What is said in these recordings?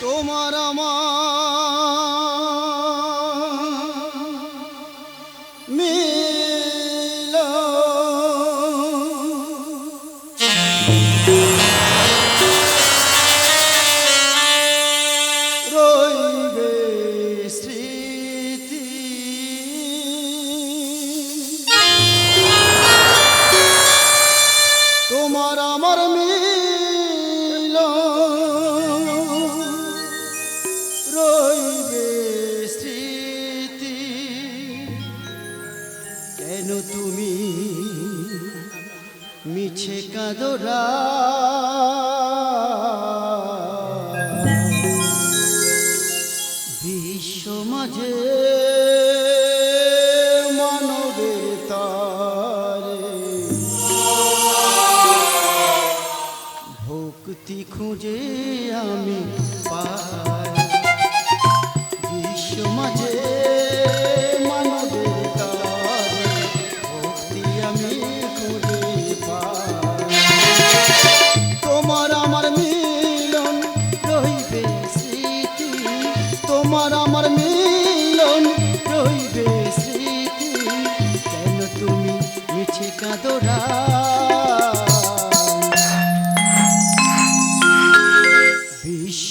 তোমার আমার ভক্তি খুঁজে আমি পাই। বিশ্ব মাঝে মানবের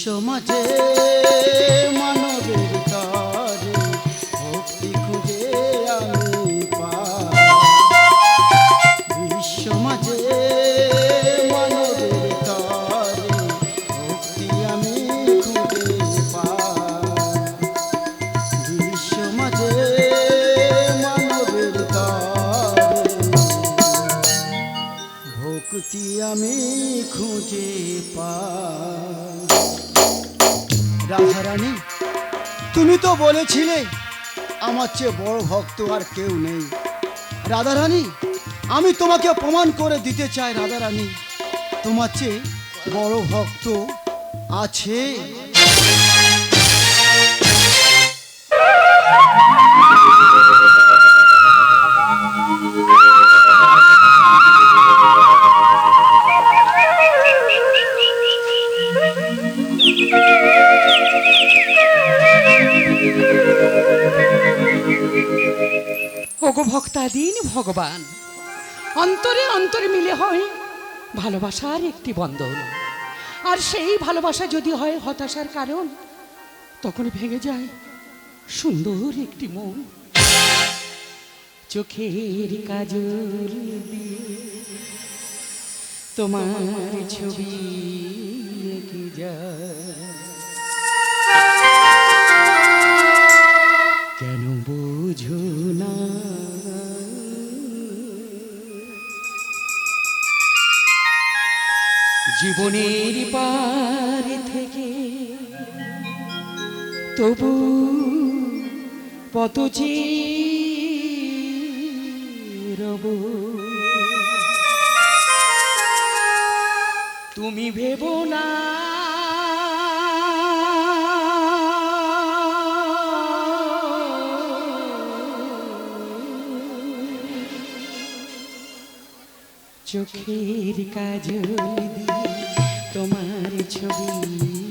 মাঝে মানবের তারে ভক্তি খুঁজে আমি পাই। বিশ্ব মাঝে মানবের তারে ভক্তি আমি খুঁজে পাই। বিশ্ব মাঝে মানবের তারে ভক্তি আমি খুঁজে পাই। রাধারানী, তুমি তো বলেছিলে আমার চেয়ে বড় ভক্ত আর কেউ নেই। রাধারানী, আমি তোমাকে প্রমাণ করে দিতে চাই রাধারানী। তোমার চেয়ে বড় ভক্ত আছে। ভালোবাসার একটি বন্ধন। আর সেই ভালোবাসা যদি হয় হতাশার কারণ, তখন ভেঙে যায় সুন্দর একটি মন। চোখের কাজল তোমার ছবি কেন বুঝো জীবনের পার থেকে। তবু পত রব। তুমি ভেবো না। চোখের কাজ দিয়ে ছবি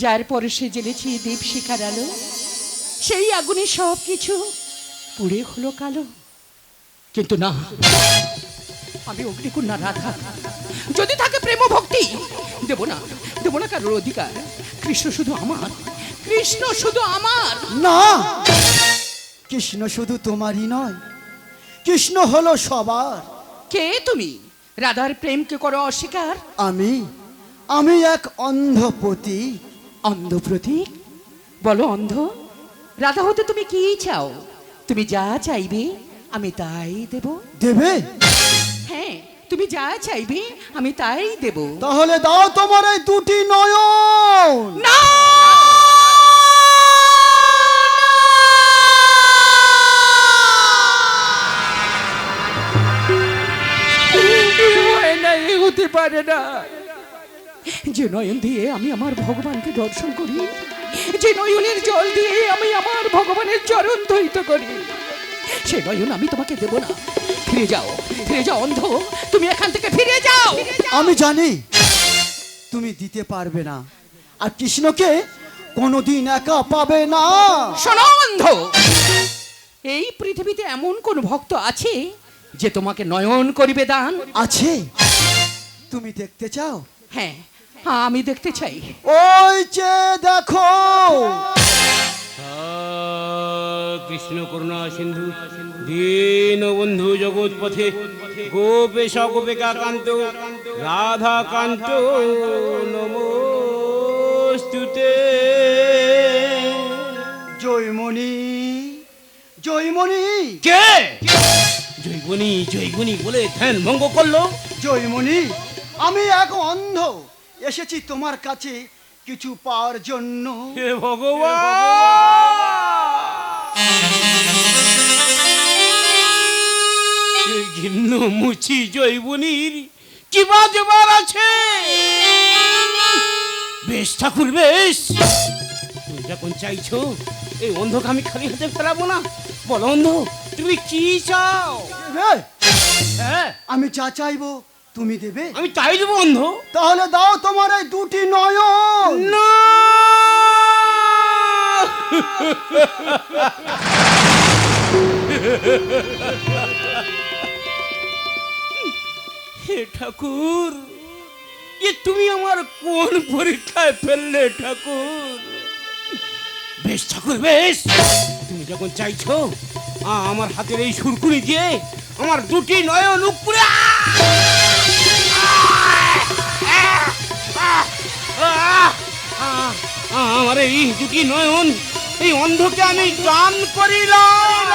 যার পরে সে জেনেছি দীপ শিখার আলো সেই আগুনে সব কিছু পুড়ে হলো কালো। কিন্তু না আমি অগ্নিকন্যা রাধা। যদি থাকে প্রেম ভক্তি দেব না দেব না কারোর অধিকার। কৃষ্ণ শুধু আমার কৃষ্ণ শুধু আমার। না কৃষ্ণ শুধু তোমারই নয় কৃষ্ণ হলো সবার। কে তুমি? রাধার প্রেমকে করো অস্বীকার। আমি আমি এক অন্ধপতি। অন্ধ প্রতীক বলো অন্ধ। রাধা হতে তুমি কি চাও? তুমি যা চাইবে আমি তাই দেব। দেবে? হ্যাঁ তুমি যা চাইবে আমি তাই দেব। তাহলে দাও তোমার এই দুটি নয়ন। না হতে পারে না। যে নয়ন দিয়ে আমি আমার ভগবানকে দর্শন করি যে নয়নের জল দিয়ে আমি আমার ভগবানের চরণ ধৈত করি সে নয়ন আমি তোমাকে দেব না। ফিরে যাও ফিরে যাও অন্ধ তুমি এখান থেকে ফিরে যাও। আমি জানি তুমি দিতে পারবে না আর কৃষ্ণকে কোনোদিন একা পাবে না। শোনো অন্ধ এই পৃথিবীতে এমন কোন ভক্ত আছে যে তোমাকে নয়ন করিবে দান? আছে। তুমি দেখতে চাও? হ্যাঁ। আমি দেখতে চাই। ওই যে দেখো। কৃষ্ণ করুণা সিন্ধু দীন বন্ধু জগৎ পথে গোপেশ গোপিকা কান্ত রাধা কান্ত নমস্তুতে। জয়মণি জয়মণি। কে? জৈবনী জৈবনী বলে ধ্যান ভঙ্গ করল। জয়মণি আমি এক অন্ধ। এসেছি তোমার কাছে কিছু পাওয়ার জন্য। হে ভগবান! ঘিন্ন মুচি জৈবনীর কি বাজবার আছে? বেশ ঠাকুর বেশ! তুমি যখন চাইছো এই অন্ধকে আমি খালি হাতে ফেরাবো না। বলো অন্ধ তুমি কি চাও? হ্যাঁ? আমি চা চাইব তুমি দেবে? আমি চাই দেবো অন্ধ তাহলে দাও তোমার এই দুটি নয়ন। না! হে ঠাকুর এ তুমি আমার কোন পরীক্ষায় ফেললে ঠাকুর? বেশ ঠাকুর বেশ। তুমি যখন চাইছো আমার হাতের এই সুরকুনি দিয়ে আমার দুটি নয়ন উপরে আমার এই দুটি নয়ন এই অন্ধকে আমি দান করিলাম।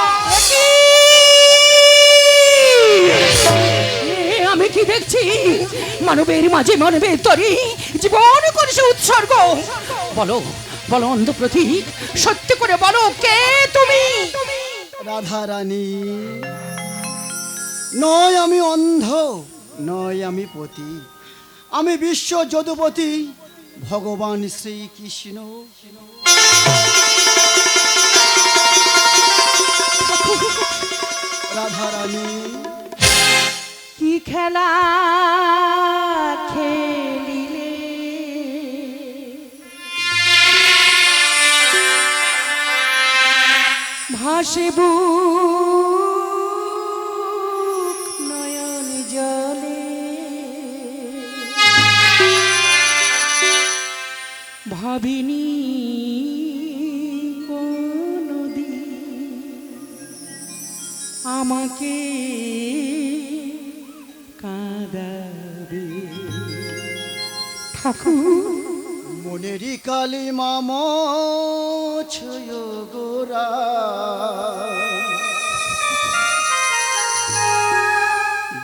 আমি কি দেখছি? মানবের মাঝে মানবের তরি জীবন করেছে উৎসর্গ। বলো বলো অন্ধ প্রতীক সত্যি করে বলো কে তুমি? রাধা রানী নয় আমি অন্ধ নয় আমি পতি। আমি বিশ্ব যদুপতি ভগবান শ্রীকৃষ্ণ। রাধা রানী কি খেলা খেলিলে? ভাসবু ভাবিনি নদী আমাকে কাঁদাবে। ঠাকুর। মনেরই কালী মাম গোরা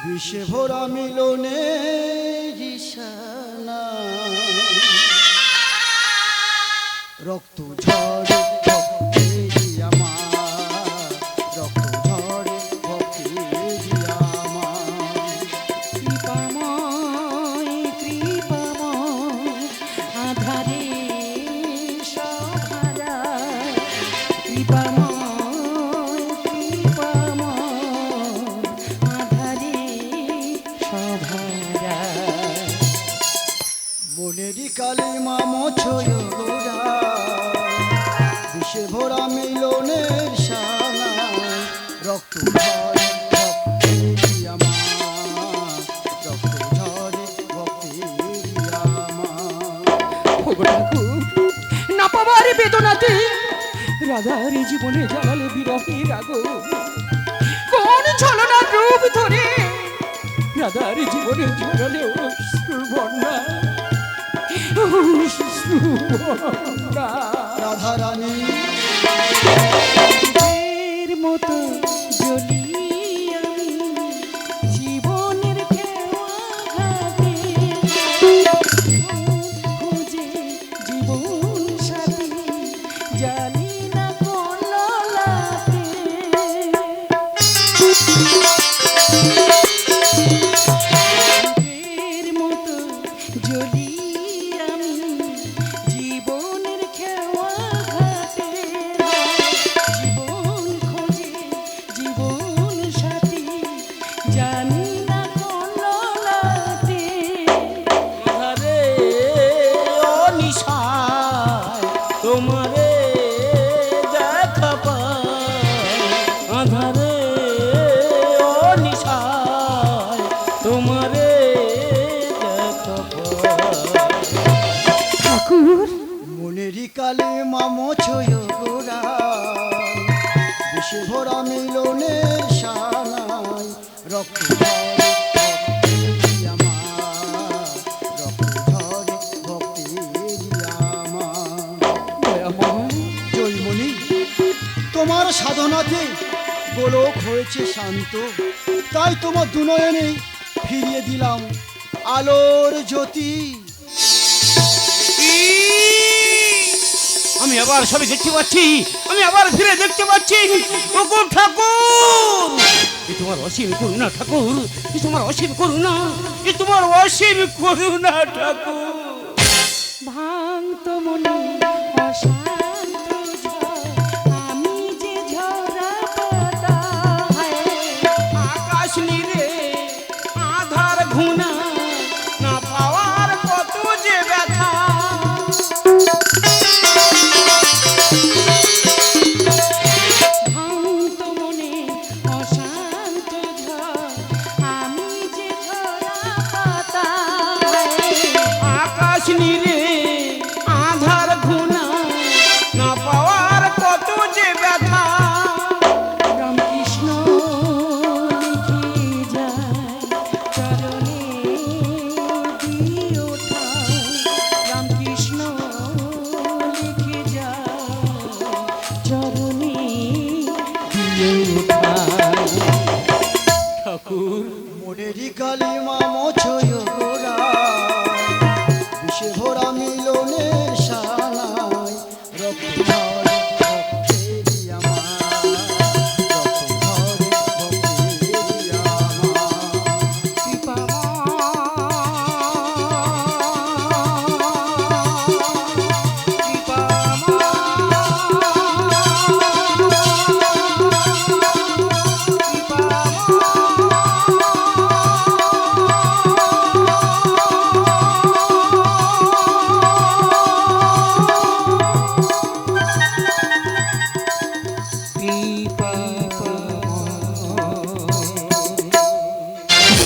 বিশ্ব ভরা মিলনে রক্ত ঝড় রাধার জীবনে জ্বালালে বিরহের আগুন কোন ছলনার রূপ ধরে? রাধার জীবনে জ্বালালে অশ্রুর বন্যা রাধা রানী মতো সে ভরা মিলনে সানাই রক্ত তোমার সাধনাতে গোলক হয়েছে শান্ত। তাই তোমার দুনয়নে ফিরিয়ে দিলাম আলোর জ্যোতি। আমি আবার সবই দেখতে পাচ্ছি। আমি আবার ফিরে দেখতে পাচ্ছি। কুকুর ঠাকুর! এ তোমার অসীম করুণা ঠাকুর, এ তোমার অসীম করুণা, এ তোমার অসীম করুণা ঠাকুর।